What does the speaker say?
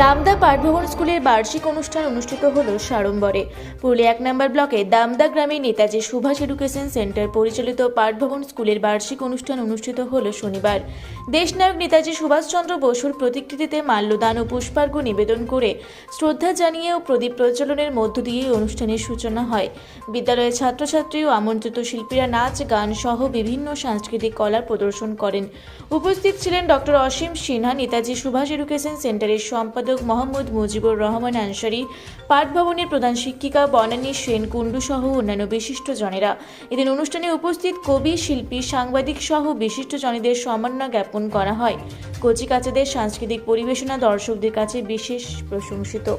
দামদা পাঠভবন স্কুলের বার্ষিক অনুষ্ঠান অনুষ্ঠিত হল সাড়ম্বরে। পুরুলিয়া এক নম্বর ব্লকে দামদা গ্রামে নেতাজি সুভাষ এডুকেশন সেন্টার পরিচালিত পাঠভবন স্কুলের বার্ষিক অনুষ্ঠান অনুষ্ঠিত হল শনিবার। দেশনায়ক নেতাজি সুভাষচন্দ্র বসুর প্রতিকৃতিতে মাল্যদান ও পুষ্পার্ঘ্য নিবেদন করে শ্রদ্ধা জানিয়ে ও প্রদীপ প্রজ্বলনের মধ্য দিয়ে অনুষ্ঠানের সূচনা হয়। বিদ্যালয়ের ছাত্রছাত্রী ও আমন্ত্রিত শিল্পীরা নাচ, গান সহ বিভিন্ন সাংস্কৃতিক কলা প্রদর্শন করেন। উপস্থিত ছিলেন ডক্টর অসীম সিনহা, নেতাজি সুভাষ এডুকেশন সেন্টারের সম্পাদক মোহাম্মদ মুজিবুর রহমান আনসারি পাঠভবনের প্রধান শিক্ষিকা বনানী সেন কুণ্ডু সহ অন্যান্য বিশিষ্ট জনেরা। এদিন অনুষ্ঠানে উপস্থিত কবি, শিল্পী, সাংবাদিক সহ বিশিষ্ট জনেদের সম্মাননা জ্ঞাপন করা হয়। কচিকাচাদের সাংস্কৃতিক পরিবেশনা দর্শকদের কাছে বিশেষ প্রশংসিত।